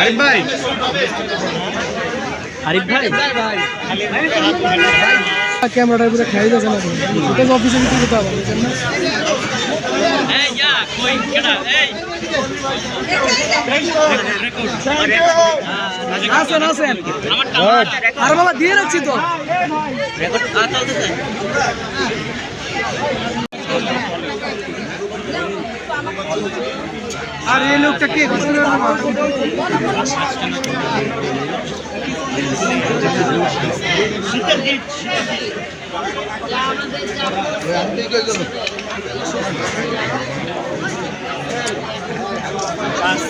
আরিফ ভাই। আরিফ ভাই? ক্যামেরাটা পুরো খেয়ে যাচ্ছে না। এটা অফিসে ভিতরে যেতে হবে না? আসেন আসেন আরে বাবা দিয়ে রাখছি তো। আর এই লোকটা কে?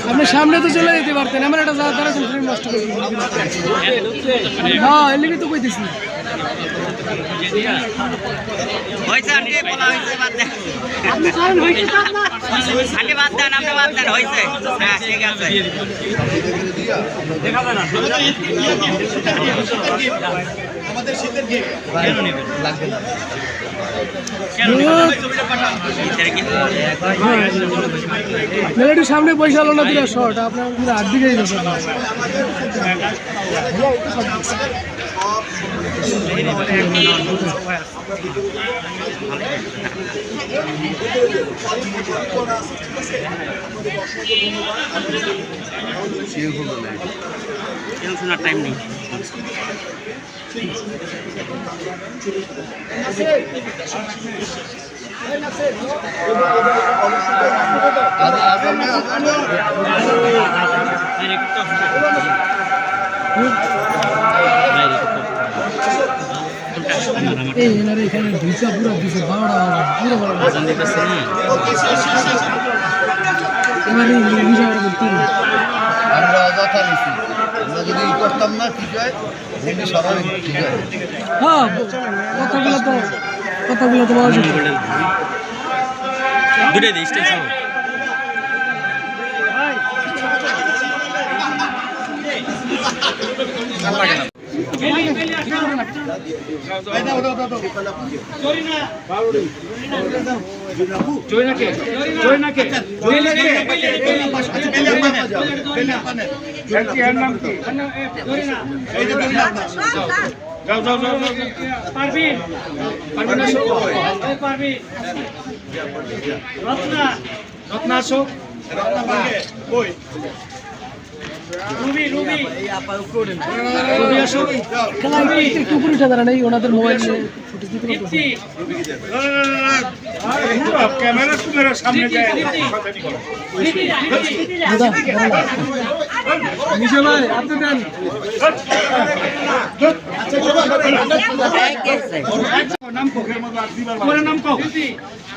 আপনি সামনে তো চলে যেতে পারতেন, আমার একটা যাওয়ার দ্বারা নষ্ট করে হ্যাঁ এর লিগে তো কইতেছি। হয়েছে আন্টি বলা হয়েছে বাদ দেন। আন্টি বাদ দেন আপনি বাদ দেন হয়েছে। হ্যাঁ ঠিক আছে। মেলাটির সামনে পয়সা হলো না দিলে শর্ট আপনার পুরো হাত শোনার টাইম নেই। এই এনারে এখানে ভিসা পুরো দিছে বারোটা পুরো বারোটা এবারে ভিসা বারো করতে আমরা অযথা নিছি। আমরা যদি করতাম না ঠিক হয়? ভেন্ডি সবাই ঠিক হয়। হ্যাঁ কথাগুলো তো কথাগুলো তো বলা যেত। দুটাই দিই স্টেজ পারবিন পারবিন আসো পারবিন রত্না রত্না আসো রুবি রুবি ওনাদের মোবাইল ভাই আপনি দেন। নাম কো তোমার নাম কো। দীপ্তি মাহিয়া মাহিয়া নাম কো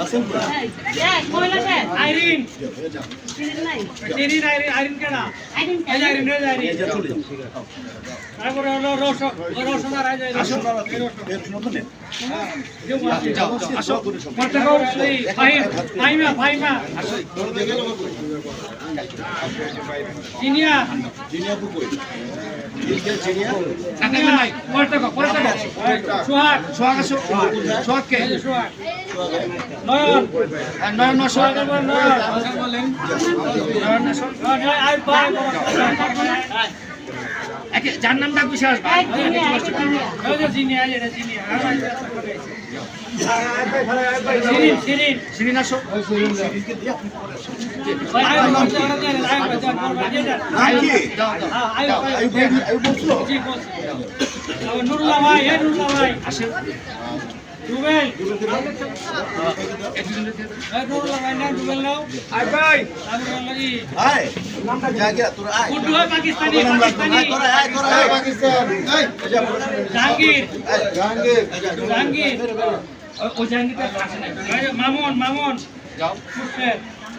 এই সিটি নাও সিটি নাও মাহিয়া মাহিয়া নাও আইরিন আইরিন আইরিন কেডা? এই আইরিন আইরিন। তারপরে হলো রস রসনা রাই যায় আসো আসো করতে কও এই ভাই ভাইমা ভাইমা জিনিয়া জিনিয়া জিনিয়া নাই আসো সুহাগ কে সুহাগ নয়ন নয়ন না যার আসবা যে জিনিয়া এটা জিনিয়া সিরিন সিরিন সিরিন আসো হয় জাহাঙ্গীর মামুন মামুন যাও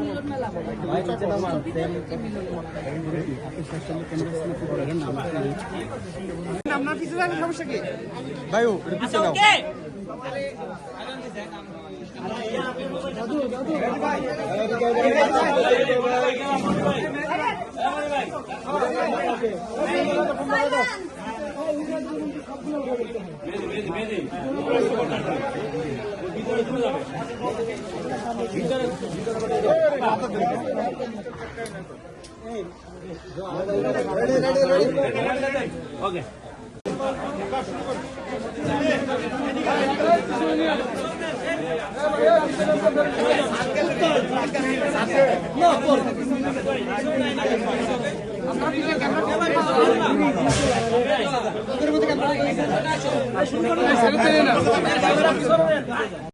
মিলন মেলা বলে মিলন আপনার পিছনে থাকলে সমস্যা কি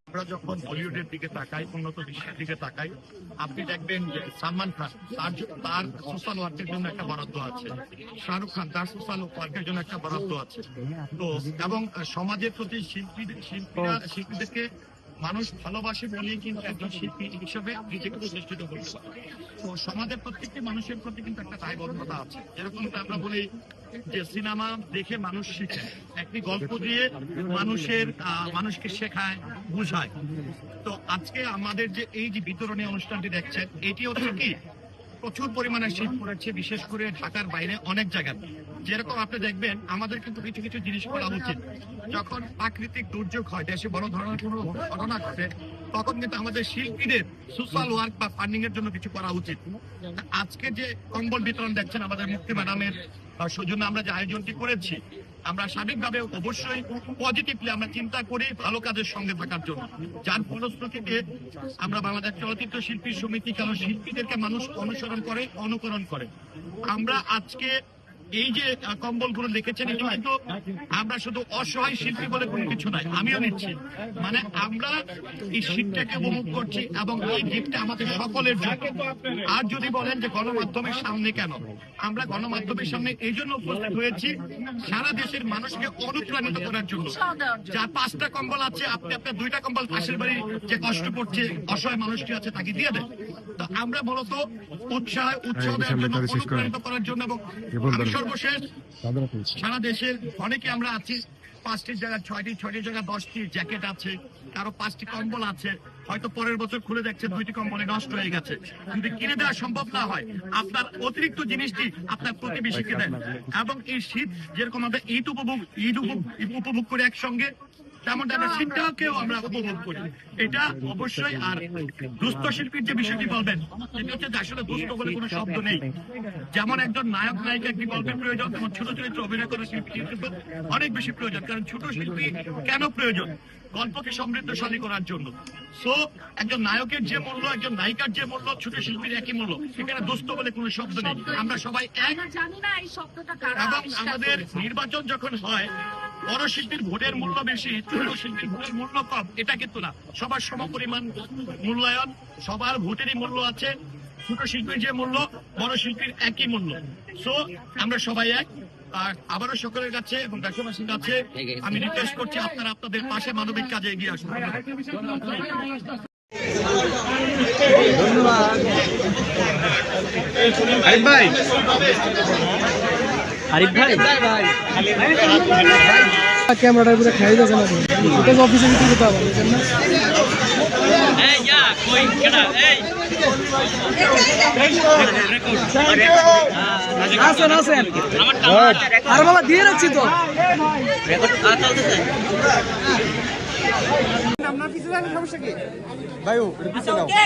আমরা যখন বলিউডের দিকে তাকাই, উন্নত বিশ্বের দিকে তাকাই, আপনি দেখবেন সালমান খান, তার তার সোশ্যাল ওয়ার্কের জন্য একটা বরাদ্দ আছে। শাহরুখ খান, তার সোশ্যাল ওয়ার্কের জন্য একটা বরাদ্দ আছে। তো, এবং সমাজের প্রতি শিল্পী, শিল্পীরা, শিল্পীদেরকে মানুষ ভালোবাসে বলেই কিন্তু একজন শিল্পী হিসেবে নিজেকে প্রতিষ্ঠিত করতে পারে তো সমাজের প্রত্যেকটি মানুষের প্রতি কিন্তু একটা দায়বদ্ধতা আছে। যেরকম আমরা বলি যে সিনেমা দেখে মানুষ শিখে। একটি গল্প দিয়ে মানুষের মানুষকে শেখায়, বুঝায়। তো আজকে আমাদের যে এই যে বিতরণী অনুষ্ঠানটি দেখছেন, এটি হচ্ছে কি? প্রচুর পরিমাণে শীত পড়েছে, বিশেষ করে ঢাকার বাইরে অনেক জায়গায় যেরকম আপনি দেখবেন, আমাদের কিন্তু কিছু কিছু জিনিস করা উচিত। যখন প্রাকৃতিক দুর্যোগ হয়, দেশে বড় ধরনের কোনো ঘটনা ঘটে, তখন কিন্তু আমাদের শিল্পীদের সোশ্যাল ওয়ার্ক বা ফান্ডিং এর জন্য কিছু করা উচিত। আজকে যে কম্বল বিতরণ দেখছেন, আমাদের মুক্তি ম্যাডামের সৌজন্য আমরা যে আয়োজনটি করেছি আমরা স্বাভাবিকভাবে অবশ্যই পজিটিভলি আমরা চিন্তা করি ভালো কাজের সঙ্গে থাকার জন্য। যার ফলশ্রুতিতে আমরা বাংলাদেশ চলচ্চিত্র শিল্পী সমিতি কেন শিল্পীদেরকে মানুষ অনুসরণ করে, অনুকরণ করে। আমরা আজকে এই যে কম্বলগুলো লিখেছেন এটি কিন্তু আমরা শুধু অসহায় শিল্পী বলে কোনো কিছু নাই আমিও নিচ্ছি। মানে আমরা এই শীতটাকে উপভোগ করছি এবং এই গিফটটা আমাদের সকলের জন্য। আর যদি বলেন যে গণমাধ্যমের সামনে কেন? আমরা গণমাধ্যমের সামনে এই জন্য উপস্থিত হয়েছি সারা দেশের মানুষকে অনুপ্রাণিত করার জন্য। যার পাঁচটা কম্বল আছে আপনি আপনার দুইটা কম্বল পাশের বাড়ি যে কষ্ট করছে অসহায় মানুষটি আছে তাকে দিয়ে দেন। তো আমরা মূলত উৎসাহ উৎসাহ দেওয়ার জন্য অনুপ্রাণিত করার জন্য এবং সর্বশেষ সারা দেশের অনেকে আমরা আছি। পাঁচটির জায়গায় ছয়টি ছয়টি জায়গায় দশটি জ্যাকেট আছে। কারও পাঁচটি কম্বল আছে। হয়তো পরের বছর খুলে দেখছে দুইটি কম্বলে নষ্ট হয়ে গেছে। যদি কিনে দেওয়া সম্ভব না হয় আপনার অতিরিক্ত জিনিসটি আপনার প্রতিবেশীকে দেন। এবং এই শীত যেরকম আমরা ঈদ উপভোগ ঈদ উপভোগ উপভোগ করে একসঙ্গে তেমন আমরা শীতটাকেও আমরা উপভোগ করি। এটা অবশ্যই আর দুস্থ শিল্পীর যে বিষয়টি বলবেন সেটা হচ্ছে আসলে দুস্থ বলে কোনো শব্দ নেই। যেমন একজন নায়ক নায়িকা একটি গল্পের প্রয়োজন তেমন ছোট চরিত্রে অভিনয় করা শিল্পী অনেক বেশি প্রয়োজন কারণ ছোট শিল্পী কেন প্রয়োজন? গল্পকে সমৃদ্ধশালী করার জন্য। সো একজন নায়কের যে মূল্য একজন নায়িকার যে মূল্য ছোট শিল্পীর একই মূল্য। সেখানে দুস্থ বলে কোনো শব্দ নেই। আমরা সবাই এক। জানি না এই শব্দটা এবং আমাদের নির্বাচন যখন হয় বড় শিল্পীর ভোটের মূল্য বেশি ছোট শিল্পীর ভোটের মূল্য কম। এটা কিন্তু না। সবার সম পরিমাণ মূল্যায়ন, সবার ভোটেরই মূল্য আছে। ছোট শিল্পীর যে মূল্য বড় শিল্পীর একই মূল্য। সো আমরা সবাই এক। আর আবারও সকলের কাছে এবং দেশবাসীর কাছে আমি রিকোয়েস্ট করছি, আপনারা আপনাদের পাশে মানবিক কাজে এগিয়ে আসুন। ক্যামেরাটার পুরো খাই দিয়েছে না এটা অফিসে ভিতরে যেতে হবে এই জন্য। এই যা কই কেডা? এই। আসেন আসেন আরে বাবা দিয়ে রাখছি তো। আপনার পিছনে সমস্যা কি? আচ্ছা ওকে।